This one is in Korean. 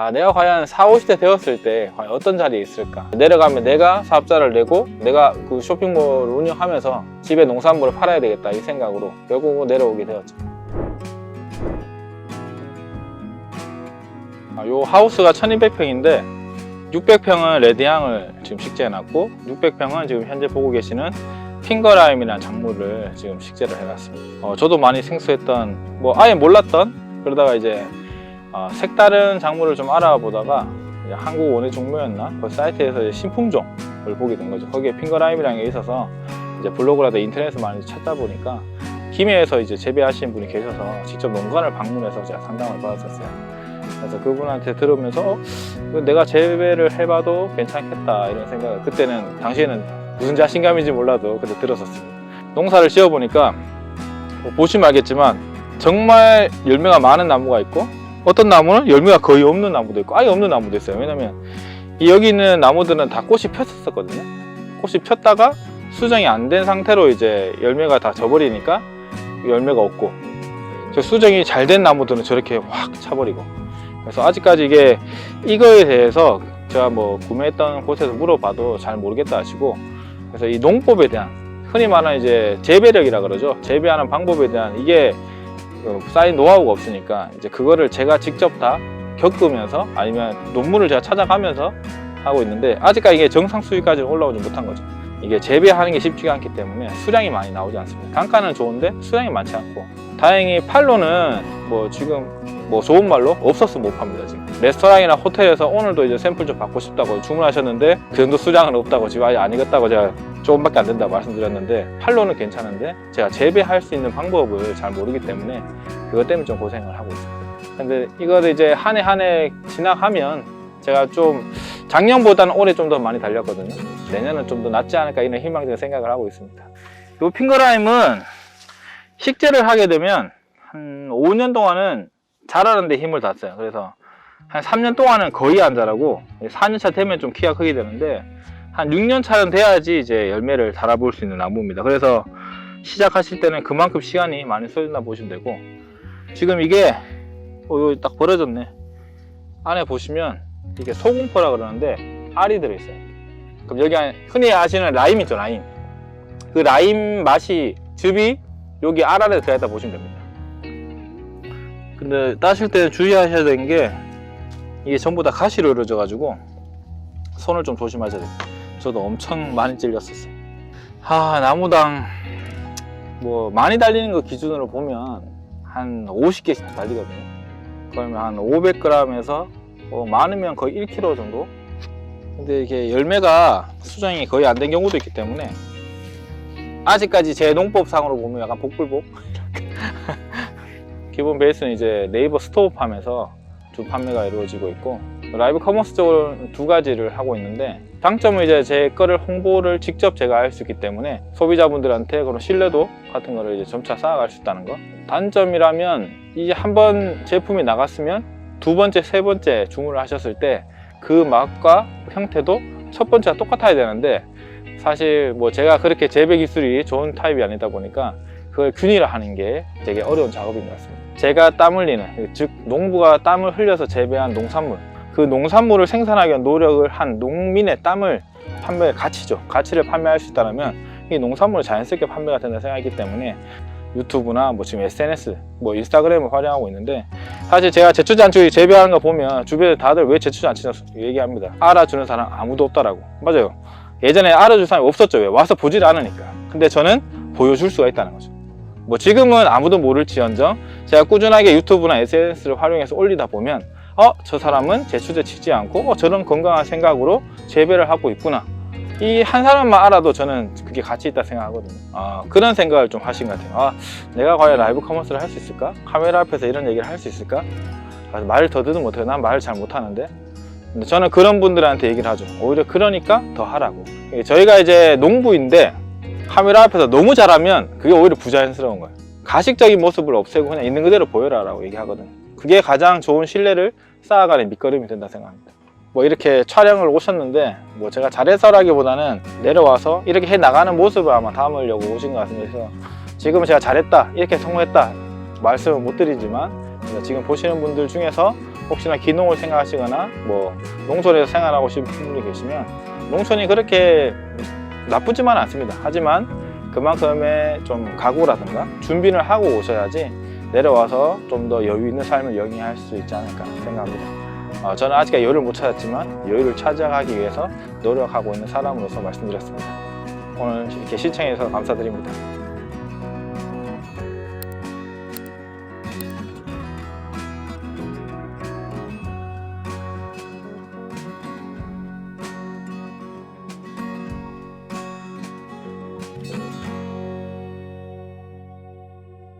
아, 내가 과연 4, 50대 되었을 때 과연 어떤 자리에 있을까? 내려가면 내가 사업자를 내고 내가 그 쇼핑몰을 운영하면서 집에 농산물을 팔아야 되겠다 이 생각으로 결국 내려오게 되었죠. 아, 요 하우스가 1200평인데 600평은 레드향을 지금 식재해놨고 600평은 지금 현재 보고 계시는 핑거라임이라는 작물을 지금 식재를 해놨습니다. 어, 저도 많이 생소했던 뭐 아예 몰랐던 그러다가 이제 어, 색다른 작물을 좀 알아보다가 한국 원예 종묘였나 그 사이트에서 신품종을 보게 된 거죠. 거기에 핑거라임이라는 게 있어서 이제 블로그라든 인터넷에서 많이 찾다 보니까 김해에서 이제 재배하시는 분이 계셔서 직접 농가를 방문해서 제가 상담을 받았었어요. 그래서 그분한테 들으면서 어, 내가 재배를 해봐도 괜찮겠다 이런 생각을 그때는 당시에는 무슨 자신감인지 몰라도 그때 들었었습니다. 농사를 지어보니까 뭐 보시면 알겠지만 정말 열매가 많은 나무가 있고 어떤 나무는 열매가 거의 없는 나무도 있고 아예 없는 나무도 있어요. 왜냐면 이 여기 있는 나무들은 다 꽃이 폈었거든요. 꽃이 폈다가 수정이 안 된 상태로 이제 열매가 다 져버리니까 열매가 없고 저 수정이 잘 된 나무들은 저렇게 확 차버리고 그래서 아직까지 이게 이거에 대해서 제가 뭐 구매했던 곳에서 물어봐도 잘 모르겠다 하시고 그래서 이 농법에 대한 흔히 말하는 이제 재배력이라 그러죠 재배하는 방법에 대한 이게 그 쌓인 노하우가 없으니까 이제 그거를 제가 직접 다 겪으면서 아니면 논문을 제가 찾아가면서 하고 있는데 아직까지 이게 정상 수익까지는 올라오지 못한 거죠. 이게 재배하는 게 쉽지가 않기 때문에 수량이 많이 나오지 않습니다. 단가는 좋은데 수량이 많지 않고. 다행히 팔로는 뭐 지금 뭐 좋은 말로 없었으면 못 팝니다 지금. 레스토랑이나 호텔에서 오늘도 이제 샘플 좀 받고 싶다고 주문하셨는데 그 정도 수량은 없다고 지금 아직 안 익었다고 제가 조금밖에 안 된다고 말씀드렸는데 팔로는 괜찮은데 제가 재배할 수 있는 방법을 잘 모르기 때문에 그것 때문에 좀 고생을 하고 있습니다. 근데 이거를 이제 한 해 한 해 지나가면 제가 좀 작년보다는 올해 좀 더 많이 달렸거든요. 내년은 좀 더 낫지 않을까 이런 희망적인 생각을 하고 있습니다. 이 핑거라임은 식재를 하게 되면 한 5년 동안은 자라는데 힘을 다 써요. 그래서 한 3년 동안은 거의 안 자라고 4년차 되면 좀 키가 크게 되는데 한 6년 차는 돼야지 이제 열매를 달아볼 수 있는 나무입니다. 그래서 시작하실 때는 그만큼 시간이 많이 소요된다 보시면 되고 지금 이게 어, 여기 딱 벌어졌네. 안에 보시면 이게 소금포라 그러는데 알이 들어있어요. 그럼 여기 흔히 아시는 라임 있죠, 라임. 그 라임 맛이 즙이 여기 알 안에 들어있다 보시면 됩니다. 근데 따실 때 주의하셔야 되는 게 이게 전부 다 가시로 이루어져 가지고 손을 좀 조심하셔야 돼요. 저도 엄청 많이 찔렸었어요. 하 나무당 뭐 많이 달리는 거 기준으로 보면 한 50개씩 달리거든요. 그러면 한 500g에서 뭐 많으면 거의 1kg 정도. 근데 이게 열매가 수정이 거의 안 된 경우도 있기 때문에 아직까지 제 농법상으로 보면 약간 복불복 기본 베이스는 이제 네이버 스토어 팜에서 주 판매가 이루어지고 있고 라이브 커머스 쪽으로 두 가지를 하고 있는데 장점은 이제 제 거를 홍보를 직접 제가 할 수 있기 때문에 소비자분들한테 그런 신뢰도 같은 거를 이제 점차 쌓아갈 수 있다는 거. 단점이라면 이제 한 번 제품이 나갔으면 두 번째 세 번째 주문을 하셨을 때 그 맛과 형태도 첫 번째와 똑같아야 되는데 사실 뭐 제가 그렇게 재배 기술이 좋은 타입이 아니다 보니까 그걸 균일화하는 게 되게 어려운 작업인 것 같습니다. 제가 땀 흘리는 즉 농부가 땀을 흘려서 재배한 농산물. 그 농산물을 생산하기 위한 노력을 한 농민의 땀을 판매 가치죠. 가치를 판매할 수 있다면 이 농산물이 자연스럽게 판매가 된다 생각했기 때문에 유튜브나 뭐 지금 SNS 뭐 인스타그램을 활용하고 있는데 사실 제가 제초잔치 재배하는 거 보면 주변에 다들 왜 제초잔치 얘기합니다. 알아주는 사람 아무도 없다라고. 맞아요. 예전에 알아줄 사람이 없었죠. 왜? 와서 보질 않으니까. 근데 저는 보여줄 수가 있다는 거죠 뭐 지금은 아무도 모를지언정 제가 꾸준하게 유튜브나 SNS를 활용해서 올리다 보면 어, 저 사람은 제초제 치지 않고 어, 저런 건강한 생각으로 재배를 하고 있구나. 이 한 사람만 알아도 저는 그게 가치 있다 생각하거든요. 아, 그런 생각을 좀 하신 것 같아요. 아, 내가 과연 라이브 커머스를 할 수 있을까? 카메라 앞에서 이런 얘기를 할 수 있을까? 아, 말을 더듬으면 못해요. 난 말을 잘 못하는데. 저는 그런 분들한테 얘기를 하죠. 오히려 그러니까 더 하라고. 이게 저희가 이제 농부인데 카메라 앞에서 너무 잘하면 그게 오히려 부자연스러운 거예요. 가식적인 모습을 없애고 그냥 있는 그대로 보여라라고 얘기하거든요. 그게 가장 좋은 신뢰를 쌓아가는 밑거름이 된다 생각합니다. 뭐 이렇게 촬영을 오셨는데 뭐 제가 잘해서라기보다는 내려와서 이렇게 해 나가는 모습을 아마 담으려고 오신 것. 그래서 지금은 제가 잘했다 이렇게 성공했다 말씀을 못 드리지만 지금 보시는 분들 중에서 혹시나 기농을 생각하시거나 뭐 농촌에서 생활하고 싶은 분이 계시면 농촌이 그렇게 나쁘지만 않습니다. 하지만 그만큼의 좀 각오라든가 준비를 하고 오셔야지 내려와서 좀 더 여유 있는 삶을 영위할 수 있지 않을까 생각합니다. 어, 저는 아직까지 여유를 못 찾았지만 여유를 찾아가기 위해서 노력하고 있는 사람으로서 말씀드렸습니다. 오늘 이렇게 시청해 주셔서 감사드립니다.